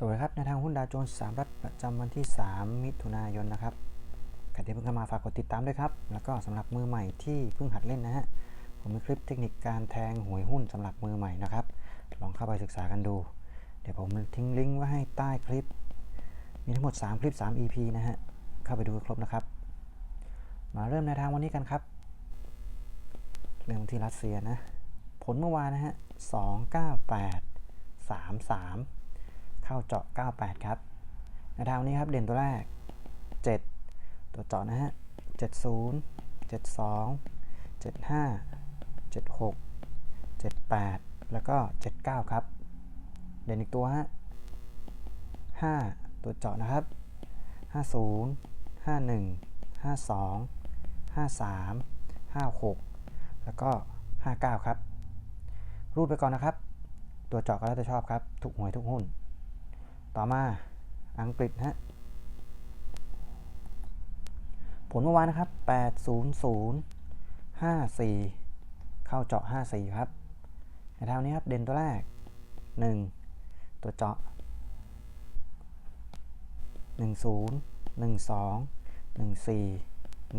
สวัสดีครับในทางหุ้นดาวโจนส์สามรัฐประจำวันที่ 3 มิถุนายนนะครับใครที่เพิ่งเข้ามาฝากกดติดตามด้วยครับ แล้วก็สำหรับมือใหม่ที่เพิ่งหัดเล่นนะฮะ ผมมีคลิปเทคนิคการแทงหวยหุ้นสำหรับมือใหม่นะครับ ลองเข้าไปศึกษากันดู เดี๋ยวผมทิ้งลิงก์ไว้ให้ใต้คลิป มีทั้งหมด 3 คลิป 3 EP นะฮะ เข้าไปดูครบนะครับ มาเริ่มในทางวันนี้กันครับ เริ่มที่รัสเซียนะ ผลเมื่อวานนะฮะ298 33 เข้าเจาะ 98 ครับในทางนี้ครับเด่นตัวแรก 7 ตัวเจาะนะฮะ 70 72 75 76 78 แล้วก็ 79 ครับ เด่นอีกตัวฮะ 5 ตัวเจาะนะครับ 50 51 52 53 56 แล้วก็ 59 ครับ รูดไปก่อนนะครับ ตัวเจาะก็แล้วแต่ชอบครับ ทุกหวยทุกหุ้น ต่อมาอังกฤษฮะผลเมื่อวานนะครับ 800 54 เข้าเจาะ 54 ครับในทานี้ครับ เด่นตัวแรก 1 ตัวเจาะ 10 12 14 15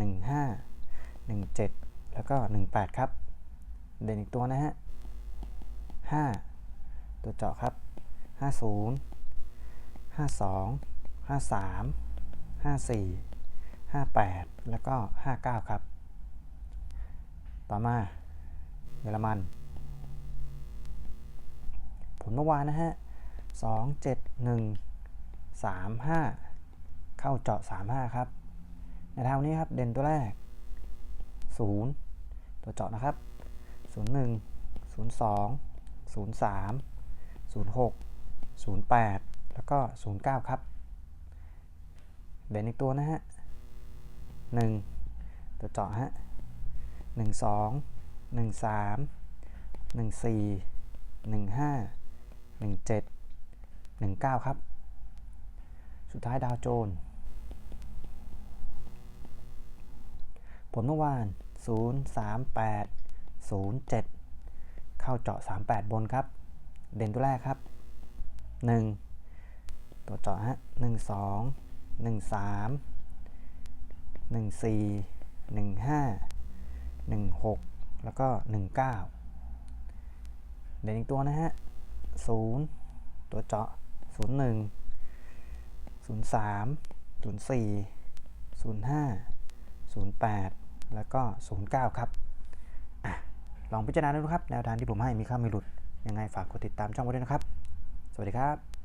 17 แล้วก็ 18 ครับ เด่นอีกตัวนะฮะ 5 ตัวเจาะครับ 50 52 53 54 58 แล้วก็ 59 ครับ ต่อมาเยอรมัน ผลเมื่อวานนะฮะ 2 7 1 3 5 เข้าเจาะ 35 ครับ ในทางนี้ครับ เด่นตัวแรก 0 ตัวเจาะนะครับ 01 02 03 06 08 แล้วก็ 09 ครับเด่นอีกตัวนะฮะ 1 ตัวเจาะฮะ 12 13 14 15 17 19 ครับ สุดท้ายดาวโจน ผลเมื่อวาน 038 07 เข้าเจาะ 38 บนครับ เด่นตัวแรกครับ 1 ตัวเต่ะฮะหนึ่งสองหนึ่งสามหนึ่งสี่หนึ่งห้าหนึ่งหกแล้วก็หนึ่งเก้าเดี๋ยวอีกตัวนะฮะศูนย์ตัวเจาะศูนย์หนึ่งศูนย์สามศูนย์สี่ศูนย์ห้าศูนย์แปดแล้วก็ศูนย์เก้าครับอลองพิจารณาดูครับ แนวทางที่ผมให้มีค่ามีหลุด ยังไงฝากกดติดตามช่องไว้ด้วยนะครับ สวัสดีครับ